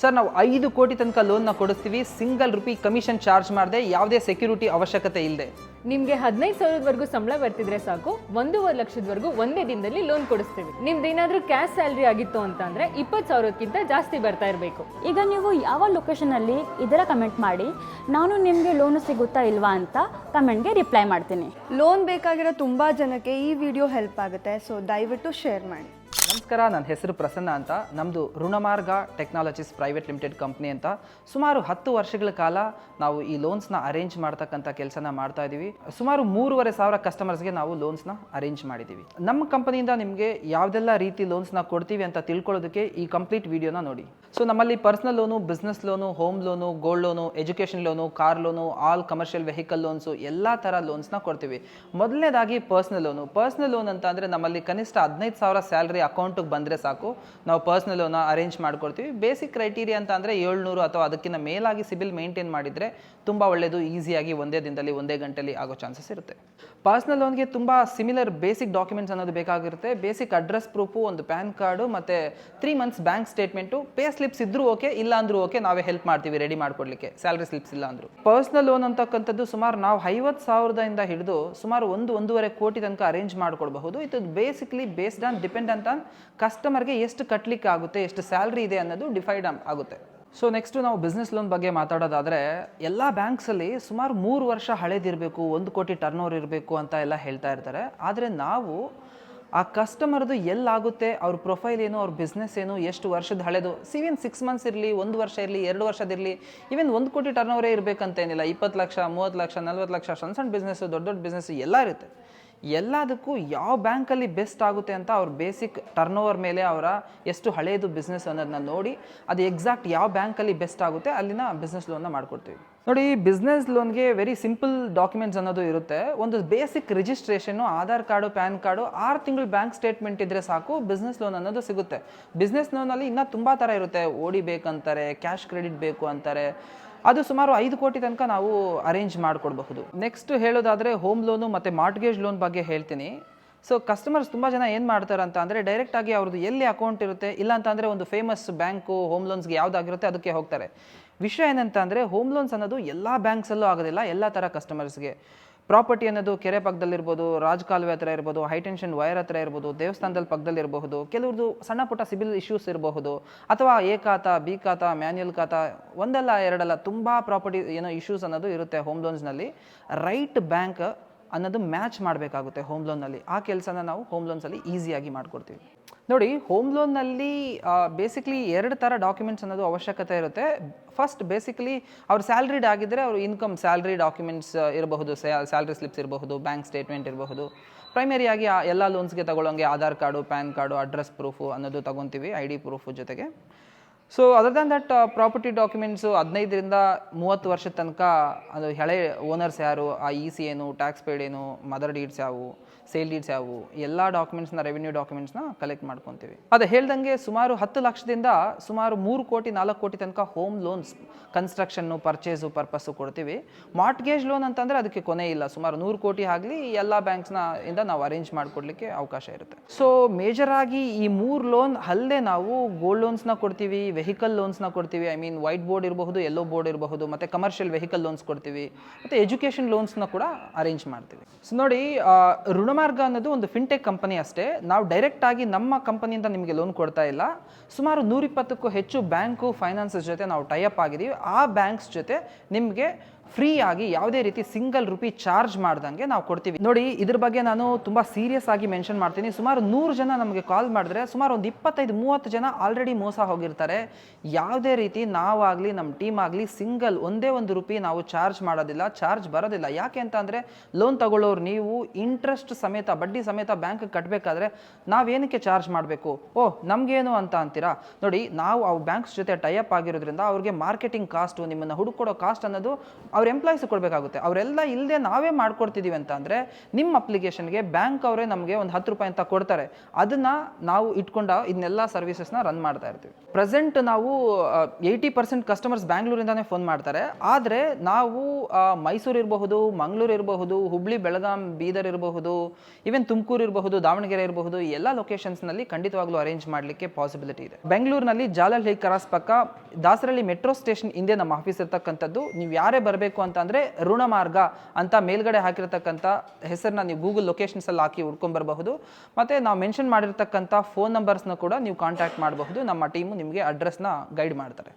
Sir ನಾವು ಐದು ಕೋಟಿ ತನಕ ಲೋನ್ನ ಕೊಡಿಸ್ತೀವಿ. ಸಿಂಗಲ್ ರುಪಿ ಕಮಿಷನ್ ಚಾರ್ಜ್ ಮಾಡದೆ. ಯಾವುದೇ ಸೆಕ್ಯೂರಿಟಿ ಅವಶ್ಯಕತೆ ಇಲ್ಲದೆ ನಿಮಗೆ ಹದಿನೈದು ಸಾವಿರದವರೆಗೂ ಸಂಬಳ ಬರ್ತಿದ್ರೆ ಸಾಕು. ಒಂದೂವರೆ ಲಕ್ಷದವರೆಗೂ ಒಂದೇ ದಿನದಲ್ಲಿ ಲೋನ್ ಕೊಡಿಸ್ತೀವಿ. ನಿಮ್ದು ಏನಾದರೂ ಕ್ಯಾಶ್ ಸ್ಯಾಲ್ರಿ ಆಗಿತ್ತು ಅಂತ ಅಂದ್ರೆ ಇಪ್ಪತ್ತು ಸಾವಿರಕ್ಕಿಂತ ಜಾಸ್ತಿ ಬರ್ತಾ ಇರಬೇಕು. ಈಗ ನೀವು ಯಾವ ಲೊಕೇಶನಲ್ಲಿ ಇದರ ಕಮೆಂಟ್ ಮಾಡಿ ನಾನು ನಿಮಗೆ ಲೋನ್ ಸಿಗುತ್ತಾ ಇಲ್ವಾ ಅಂತ ಕಮೆಂಟ್ಗೆ ರಿಪ್ಲೈ ಮಾಡ್ತೀನಿ. ಲೋನ್ ಬೇಕಾಗಿರೋ ತುಂಬ ಜನಕ್ಕೆ ಈ ವಿಡಿಯೋ ಹೆಲ್ಪ್ ಆಗುತ್ತೆ ಸೊ ದಯವಿಟ್ಟು ಶೇರ್ ಮಾಡಿ. ನಮಸ್ಕಾರ ನನ್ನ ಹೆಸರು ಪ್ರಸನ್ನ ಅಂತ. ನಮ್ಮದು Runamarga technologies private limited company ಅಂತ. ಸುಮಾರು ಹತ್ತು ವರ್ಷಗಳ ಕಾಲ ನಾವು ಈ ಲೋನ್ಸ್ನ ಅರೇಂಜ್ ಮಾಡ್ತಕ್ಕಂಥ ಕೆಲಸನ ಮಾಡ್ತಾ ಇದ್ದೀವಿ ಸುಮಾರು ಮೂರುವರೆ ಸಾವಿರ ಕಸ್ಟಮರ್ಸ್ಗೆ ನಾವು ಲೋನ್ಸ್ನ ಅರೇಂಜ್ ಮಾಡಿದ್ದೀವಿ ನಮ್ಮ ಕಂಪನಿಯಿಂದ ನಿಮಗೆ ಯಾವುದೆಲ್ಲ ರೀತಿ ಲೋನ್ಸ್ನ ಕೊಡ್ತೀವಿ ಅಂತ ತಿಳ್ಕೊಳ್ಳೋದಕ್ಕೆ ಈ ಕಂಪ್ಲೀಟ್ ವಿಡಿಯೋನ ನೋಡಿ. ಸೊ ನಮ್ಮಲ್ಲಿ personal loan business loan home loan gold loan education loan car loan all commercial vehicle loans ಎಲ್ಲ ಥರ ಲೋನ್ಸ್ನ ಕೊಡ್ತೀವಿ. ಮೊದಲನೇದಾಗಿ ಪರ್ಸ್ನಲ್ ಲೋನು ಪರ್ಸ್ನಲ್ ಲೋನ್ ಅಂತ ಅಂದರೆ ನಮ್ಮಲ್ಲಿ ಕನಿಷ್ಠ ಹದಿನೈದು ಸಾವಿರ ಸ್ಯಾಲ್ರಿ ಅಕೌಂಟಿಗೆ ಬಂದರೆ ಸಾಕು. ನಾವು ಪರ್ಸ್ನಲ್ ಲೋನ ಅರೇಂಜ್ ಮಾಡ್ಕೊಡ್ತೀವಿ. ಬೇಸಿಕ್ ಕ್ರೈಟೀರಿಯಾ ಅಂತ ಅಂದರೆ ಏಳ್ನೂರು ಅಥವಾ ಅದಕ್ಕಿಂತ ಮೇಲಾಗಿ ಸಿಬಿಲ್ ಮೇಂಟೈನ್ ಮಾಡಿದರೆ ತುಂಬ ಒಳ್ಳೆಯದು ಈಸಿಯಾಗಿ ಒಂದೇ ದಿನದಲ್ಲಿ, ಒಂದೇ ಗಂಟೆಯಲ್ಲಿ ಆಗೋ ಚಾನ್ಸಸ್ ಇರುತ್ತೆ. ಪರ್ಸ್ನಲ್ ಲೋನ್ಗೆ ತುಂಬ ಸಿಮಿಲರ್ ಬೇಸಿಕ್ ಡಾಕ್ಯುಮೆಂಟ್ಸ್ ಅನ್ನೋದು ಬೇಕಾಗಿರುತ್ತೆ. ಬೇಸಿಕ್ ಅಡ್ರೆಸ್ ಪ್ರೂಫು ಒಂದು ಪ್ಯಾನ್ ಕಾರ್ಡು ಮತ್ತು three months bank statement pay slips ಇದ್ದರೂ ಓಕೆ ಇಲ್ಲ ಅಂದ್ರೂ ಓಕೆ ನಾವೇ ಹೆಲ್ಪ್ ಮಾಡ್ತೀವಿ ರೆಡಿ ಮಾಡ್ಕೊಡ್ಲಿಕ್ಕೆ. ಸ್ಯಾಲ್ರಿ ಸ್ಲಿಪ್ಸ್ ಇಲ್ಲ ಅಂದ್ರು ಪರ್ಸ್ನಲ್ ಲೋನ್ ಅಂತಕ್ಕಂಥದ್ದು ಸುಮಾರು ನಾವು ಐವತ್ತು ಸಾವಿರದಿಂದ ಹಿಡಿದು ಸುಮಾರು ಒಂದು, ಒಂದೂವರೆ ಕೋಟಿ ತನಕ ಅರೇಂಜ್ ಮಾಡ್ಕೊಳ್ಬಹುದು ಇದು ಬೇಸಿಕ್ಲಿ ಬೇಸ್ಡ್ ಆನ್ ಡಿಪೆಂಡ್ ಅಂತ ಕಸ್ಟಮರ್ಗೆ ಎಷ್ಟು ಕಟ್ಲಿಕ್ಕೆ ಆಗುತ್ತೆ, ಎಷ್ಟು ಸ್ಯಾಲ್ರಿ ಇದೆ ಅನ್ನೋದು ಡಿಫೈಡ್ ಆಗುತ್ತೆ. ಸೊ ನೆಕ್ಸ್ಟು ನಾವು ಬಿಸ್ನೆಸ್ ಲೋನ್ ಬಗ್ಗೆ ಮಾತಾಡೋದಾದರೆ, ಎಲ್ಲ ಬ್ಯಾಂಕ್ಸಲ್ಲಿ ಸುಮಾರು ಮೂರು ವರ್ಷ ಹಳೇದಿರಬೇಕು, ಒಂದು ಕೋಟಿ ಟರ್ನ್ ಓವರ್ ಇರಬೇಕು ಅಂತ ಎಲ್ಲ ಹೇಳ್ತಾ ಇರ್ತಾರೆ. ಆದರೆ ನಾವು ಆ ಕಸ್ಟಮರ್ದು ಎಲ್ಲಾಗುತ್ತೆ, ಅವ್ರ ಪ್ರೊಫೈಲ್ ಏನು, ಅವ್ರ ಬಿಸ್ನೆಸ್ ಏನು, ಎಷ್ಟು ವರ್ಷದ ಹಳೆದು. ಸಿವಿನ್ ಸಿಕ್ಸ್ ಮಂತ್ಸ್ ಇರಲಿ, ಒಂದು ವರ್ಷ ಇರಲಿ, ಎರಡು ವರ್ಷದಿರಲಿ ಈವನ್ ಒಂದು ಕೋಟಿ ಟರ್ನ್ ಓವರೇ ಇರಬೇಕಂತೇನಿಲ್ಲ. ಇಪ್ಪತ್ತು ಲಕ್ಷ, ಮೂವತ್ತು ಲಕ್ಷ, ನಲ್ವತ್ತು ಲಕ್ಷ, ಸಣ್ಣ ಸಣ್ಣ ಬಿಸ್ನೆಸ್ಸು ದೊಡ್ಡ ದೊಡ್ಡ ಬಿಸ್ನೆಸ್ ಎಲ್ಲ ಇರುತ್ತೆ. ಎಲ್ಲದಕ್ಕೂ ಯಾವ ಬ್ಯಾಂಕಲ್ಲಿ ಬೆಸ್ಟ್ ಆಗುತ್ತೆ ಅಂತ ಅವ್ರ ಬೇಸಿಕ್ ಟರ್ನ್ ಓವರ್ ಮೇಲೆ ಅವರ ಎಷ್ಟು ಹಳೆಯದು ಬಿಸ್ನೆಸ್ ಅನ್ನೋದನ್ನ ನೋಡಿ, ಅದು ಎಕ್ಸಾಕ್ಟ್ ಯಾವ ಬ್ಯಾಂಕಲ್ಲಿ ಬೆಸ್ಟ್ ಆಗುತ್ತೆ, ಅಲ್ಲಿನ ಬಿಸ್ನೆಸ್ ಲೋನ್ನ ಮಾಡ್ಕೊಡ್ತೀವಿ. ನೋಡಿ ಬಿಸ್ನೆಸ್ ಲೋನ್ಗೆ ವೆರಿ ಸಿಂಪಲ್ ಡಾಕ್ಯುಮೆಂಟ್ಸ್ ಅನ್ನೋದು ಇರುತ್ತೆ. ಒಂದು basic registration Aadhaar card, pan card, ಆರು ತಿಂಗಳು ಬ್ಯಾಂಕ್ ಸ್ಟೇಟ್ಮೆಂಟ್ ಇದ್ದರೆ ಸಾಕು ಬಿಸ್ನೆಸ್ ಲೋನ್ ಅನ್ನೋದು ಸಿಗುತ್ತೆ. ಬಿಸ್ನೆಸ್ ಲೋನಲ್ಲಿ ಇನ್ನೂ ತುಂಬ ಥರ ಇರುತ್ತೆ. ಓಡಿ ಬೇಕಂತಾರೆ ಕ್ಯಾಶ್ ಕ್ರೆಡಿಟ್ ಬೇಕು ಅಂತಾರೆ. ಅದು ಸುಮಾರು ಐದು ಕೋಟಿ ತನಕ ನಾವು ಅರೇಂಜ್ ಮಾಡಿಕೊಡ್ಬಹುದು. ನೆಕ್ಸ್ಟ್ ಹೇಳೋದಾದರೆ ಹೋಮ್ ಲೋನು ಮತ್ತು ಮಾರ್ಟ್ಗೇಜ್ ಲೋನ್ ಬಗ್ಗೆ ಹೇಳ್ತೀನಿ. ಸೊ ಕಸ್ಟಮರ್ಸ್ ತುಂಬ ಜನ ಏನು ಮಾಡ್ತಾರೆ ಅಂತ ಅಂದರೆ ಡೈರೆಕ್ಟಾಗಿ ಅವ್ರದ್ದು ಎಲ್ಲಿ ಅಕೌಂಟ್ ಇರುತ್ತೆ, ಇಲ್ಲ ಅಂತಂದರೆ ಒಂದು ಫೇಮಸ್ ಬ್ಯಾಂಕು ಹೋಮ್ ಲೋನ್ಸ್ಗೆ ಯಾವುದಾಗಿರುತ್ತೆ ಅದಕ್ಕೆ ಹೋಗ್ತಾರೆ. ವಿಷಯ ಏನಂತ ಅಂದರೆ ಹೋಮ್ ಲೋನ್ಸ್ ಅನ್ನೋದು ಎಲ್ಲ ಬ್ಯಾಂಕ್ಸಲ್ಲೂ ಆಗೋದಿಲ್ಲ, ಎಲ್ಲ ಥರ ಕಸ್ಟಮರ್ಸ್ಗೆ ಪ್ರಾಪರ್ಟಿ ಅನ್ನೋದು ಕೆರೆ ಪಕ್ಕದಲ್ಲಿರ್ಬೋದು ರಾಜಕಾಲುವೆ ಹತ್ರ ಇರ್ಬೋದು ಹೈಟೆನ್ಷನ್ ವೈರ್ ಹತ್ರ ಇರ್ಬೋದು, ದೇವಸ್ಥಾನದಲ್ಲಿ ಪಕ್ಕದಲ್ಲಿರಬಹುದು ಕೆಲವ್ರದ್ದು ಸಣ್ಣ ಪುಟ್ಟ ಸಿಬಿಲ್ ಇಶ್ಯೂಸ್ ಇರಬಹುದು, ಅಥವಾ ಎ ಖಾತ ಬಿ ಖಾತಾ ಮ್ಯಾನ್ಯಲ್ ಖಾತಾ, ಒಂದಲ್ಲ ಎರಡಲ್ಲ ತುಂಬ ಪ್ರಾಪರ್ಟಿ ಏನೋ ಇಶ್ಯೂಸ್ ಅನ್ನೋದು ಇರುತ್ತೆ ಹೋಮ್ ಲೋನ್ಸ್ನಲ್ಲಿ ರೈಟ್ ಬ್ಯಾಂಕ್ ಅನ್ನೋದು ಮ್ಯಾಚ್ ಮಾಡಬೇಕಾಗುತ್ತೆ ಹೋಮ್ ಲೋನ್ನಲ್ಲಿ ಆ ಕೆಲಸನ ನಾವು ಹೋಮ್ ಲೋನ್ಸಲ್ಲಿ ಈಸಿಯಾಗಿ ಮಾಡಿಕೊಡ್ತೀವಿ. ನೋಡಿ ಹೋಮ್ ಲೋನ್ನಲ್ಲಿ ಬೇಸಿಕ್ಲಿ ಎರಡು ಥರ ಡಾಕ್ಯುಮೆಂಟ್ಸ್ ಅನ್ನೋದು ಅವಶ್ಯಕತೆ ಇರುತ್ತೆ. ಫಸ್ಟ್ ಬೇಸಿಕಲಿ ಅವ್ರು ಸ್ಯಾಲ್ರಿಡ್ ಆಗಿದ್ದರೆ ಅವರು ಇನ್ಕಮ್ ಸ್ಯಾಲ್ರಿ ಡಾಕ್ಯುಮೆಂಟ್ಸ್ ಇರಬಹುದು ಸ್ಯಾಲ್ರಿ ಸ್ಲಿಪ್ಸ್ ಇರಬಹುದು ಬ್ಯಾಂಕ್ ಸ್ಟೇಟ್ಮೆಂಟ್ ಇರಬಹುದು. ಪ್ರೈಮರಿಯಾಗಿ ಎಲ್ಲ ಲೋನ್ಸ್ಗೆ ತಗೊಳ್ಳೋಂಗೆ Aadhaar card, PAN card address proof ಅನ್ನೋದು ತಗೊತೀವಿ ಐ ಡಿ ಪ್ರೂಫು ಜೊತೆಗೆ. So other than that property documents ಹದಿನೈದರಿಂದ ಮೂವತ್ತು ವರ್ಷದ ತನಕ, ಅದು ಹಳೆ ಓನರ್ಸ್ ಯಾರು, ಆ ಇ ಸಿ ಏನು ಟ್ಯಾಕ್ಸ್ ಪೇಡ್ ಏನು ಮದರ್ ಡೀಡ್ಸ್ ಯಾವುವು ಸೇಲ್ ಡೀಡ್ಸ್ ಯಾವುವು? ಎಲ್ಲ ಡಾಕ್ಯುಮೆಂಟ್ಸ್ನ ರೆವಿನ್ಯೂ ಡಾಕ್ಯುಮೆಂಟ್ಸ್ನ ಕಲೆಕ್ಟ್ ಮಾಡ್ಕೊತೀವಿ. ಅದು ಹೇಳ್ದಂಗೆ ಸುಮಾರು ಹತ್ತು ಲಕ್ಷದಿಂದ ಸುಮಾರು ಮೂರು ಕೋಟಿ ನಾಲ್ಕು ಕೋಟಿ ತನಕ home loans construction purchase purpose ಕೊಡ್ತೀವಿ. ಮಾರ್ಟ್ಗೇಜ್ ಲೋನ್ ಅಂತಂದರೆ ಅದಕ್ಕೆ ಕೊನೆ ಇಲ್ಲ. ಸುಮಾರು ನೂರು ಕೋಟಿ ಆಗಲಿ ಎಲ್ಲ ಬ್ಯಾಂಕ್ಸ್ನ ಇಂದ ನಾವು ಅರೇಂಜ್ ಮಾಡಿಕೊಡ್ಲಿಕ್ಕೆ ಅವಕಾಶ ಇರುತ್ತೆ. ಸೊ ಮೇಜರ್ ಆಗಿ ಈ ಮೂರು ಲೋನ್ ಅಲ್ಲದೆ ನಾವು ಗೋಲ್ಡ್ ಲೋನ್ಸ್ನ ಕೊಡ್ತೀವಿ ವೆಹಿಕಲ್ ಲೋನ್ಸ್ನ ಕೊಡ್ತೀವಿ. ಐ ಮೀನ್ ವೈಟ್ ಬೋರ್ಡ್ ಇರಬಹುದು ಎಲ್ಲೋ ಬೋರ್ಡ್ ಇರಬಹುದು ಮತ್ತು ಕಮರ್ಷಿಯಲ್ ವೆಹಿಕಲ್ ಲೋನ್ಸ್ ಕೊಡ್ತೀವಿ. ಮತ್ತು ಎಜುಕೇಷನ್ ಲೋನ್ಸ್ನ ಕೂಡ ಅರೇಂಜ್ ಮಾಡ್ತೀವಿ. ಸೊ ನೋಡಿ ಆ, ಋಣಮಾರ್ಗ ಅನ್ನೋದು ಒಂದು ಫಿನ್ಟೆಕ್ ಕಂಪನಿ ಅಷ್ಟೇ. ನಾವು ಡೈರೆಕ್ಟ್ ಆಗಿ ನಮ್ಮ ಕಂಪನಿಯಿಂದ ನಿಮಗೆ ಲೋನ್ ಕೊಡ್ತಾ ಇಲ್ಲ. ಸುಮಾರು ನೂರಿಪ್ಪತ್ತಕ್ಕೂ ಹೆಚ್ಚು ಬ್ಯಾಂಕು ಫೈನಾನ್ಸಸ್ ಜೊತೆ ನಾವು ಟೈಅಪ್ ಆಗಿದ್ದೀವಿ ಆ ಬ್ಯಾಂಕ್ಸ್ ಜೊತೆ ನಿಮಗೆ ಫ್ರೀ ಆಗಿ ಯಾವುದೇ ರೀತಿ ಸಿಂಗಲ್ ರುಪಿ ಚಾರ್ಜ್ ಮಾಡ್ದಂಗೆ ನಾವು ಕೊಡ್ತೀವಿ. ನೋಡಿ, ಇದ್ರ ಬಗ್ಗೆ ನಾನು ತುಂಬ ಸೀರಿಯಸ್ ಆಗಿ ಮೆನ್ಷನ್ ಮಾಡ್ತೀನಿ. ಸುಮಾರು ನೂರು ಜನ ನಮಗೆ ಕಾಲ್ ಮಾಡಿದ್ರೆ ಸುಮಾರು ಒಂದು ಇಪ್ಪತ್ತೈದು, ಮೂವತ್ತು ಜನ ಆಲ್ರೆಡಿ ಮೋಸ ಹೋಗಿರ್ತಾರೆ. ಯಾವುದೇ ರೀತಿ ನಾವಾಗಲಿ ನಮ್ಮ ಟೀಮ್ ಆಗಲಿ ಸಿಂಗಲ್ ಒಂದೇ ಒಂದು ರುಪಿ ನಾವು ಚಾರ್ಜ್ ಮಾಡೋದಿಲ್ಲ, ಚಾರ್ಜ್ ಬರೋದಿಲ್ಲ. ಯಾಕೆ ಅಂತ ಅಂದರೆ ಲೋನ್ ತಗೊಳ್ಳೋರು ನೀವು ಇಂಟ್ರೆಸ್ಟ್ ಸಮೇತ, ಬಡ್ಡಿ ಸಮೇತ ಬ್ಯಾಂಕ್ ಕಟ್ಟಬೇಕಾದ್ರೆ ನಾವೇನಕ್ಕೆ ಚಾರ್ಜ್ ಮಾಡಬೇಕು? ಓ, ನಮಗೇನು ಅಂತ ಅಂತೀರಾ? ನೋಡಿ, ನಾವು ಆ ಬ್ಯಾಂಕ್ಸ್ ಜೊತೆ ಟೈಅಪ್ ಆಗಿರೋದ್ರಿಂದ ಅವ್ರಿಗೆ ಮಾರ್ಕೆಟಿಂಗ್ ಕಾಸ್ಟು ನಿಮ್ಮನ್ನು ಹುಡುಕೊಡೋ ಕಾಸ್ಟ್ ಅನ್ನೋದು ಅವ್ರ ಎಂಪ್ಲಾಯ್ಸ್ ಕೊಡಬೇಕಾಗುತ್ತೆ. ಅವರೆಲ್ಲ ಇಲ್ಲದೆ ನಾವೇ ಮಾಡ್ಕೊಡ್ತಿದ್ದೀವಿ ಅಂತ ಅಂದರೆ ನಿಮ್ಮ ಅಪ್ಲಿಕೇಶನ್ಗೆ ಬ್ಯಾಂಕ್ ಅವರೇ ನಮಗೆ ಒಂದು ಹತ್ತು ರೂಪಾಯಿ ಅಂತ ಕೊಡ್ತಾರೆ. ಅದನ್ನು ನಾವು ಇಟ್ಕೊಂಡು ಇದನ್ನೆಲ್ಲ ಸರ್ವಿಸಸ್ನ ರನ್ ಮಾಡ್ತಾ ಇರ್ತೀವಿ. ಪ್ರೆಸೆಂಟ್ ನಾವು ಏಯ್ಟಿ ಪರ್ಸೆಂಟ್ ಕಸ್ಟಮರ್ಸ್ ಬ್ಯಾಂಗ್ಳೂರಿಂದಾನೇ ಫೋನ್ ಮಾಡ್ತಾರೆ. ಆದರೆ ನಾವು ಮೈಸೂರು ಇರಬಹುದು, ಮಂಗಳೂರು ಇರಬಹುದು, ಹುಬ್ಳಿ, ಬೆಳಗಾಂ, ಬೀದರ್ ಇರಬಹುದು ಈವನ್ ತುಮಕೂರು ಇರಬಹುದು, ದಾವಣಗೆರೆ ಇರಬಹುದು ಎಲ್ಲ ಲೊಕೇಶನ್ಸ್ನಲ್ಲಿ ಖಂಡಿತವಾಗ್ಲೂ ಅರೇಂಜ್ ಮಾಡಲಿಕ್ಕೆ ಪಾಸಿಬಿಲಿಟಿ ಇದೆ. ಬೆಂಗಳೂರಿನಲ್ಲಿ ಜಾಲಹಳ್ಳಿ ಕ್ರಾಸ್ ಪಕ್ಕ ದಾಸರಳ್ಳಿ ಮೆಟ್ರೋ ಸ್ಟೇಷನ್ ಹಿಂದೆ ನಮ್ಮ ಆಫೀಸ್ ಇರ್ತಕ್ಕಂಥದ್ದು. ನೀವು ಯಾರೇ ಬರಬೇಕು ಅಂತ ಅಂದರೆ ಋಣಮಾರ್ಗ ಅಂತ ಮೇಲ್ಗಡೆ ಹಾಕಿರ್ತಕ್ಕಂಥ ಹೆಸರನ್ನ ನೀವು ಗೂಗಲ್ ಲೊಕೇಶನ್ಸಲ್ಲಿ ಹಾಕಿ ಹುಡ್ಕೊಂಬರಬಹುದು. ಮತ್ತು ನಾವು ಮೆನ್ಷನ್ ಮಾಡಿರ್ತಕ್ಕಂಥ ಫೋನ್ ನಂಬರ್ಸ್ನ ಕೂಡ ನೀವು ಕಾಂಟ್ಯಾಕ್ಟ್ ಮಾಡಬಹುದು. ನಮ್ಮ ಟೀಮು ನಿಮಗೆ ಅಡ್ರೆಸ್ನ ಗೈಡ್ ಮಾಡ್ತಾರೆ.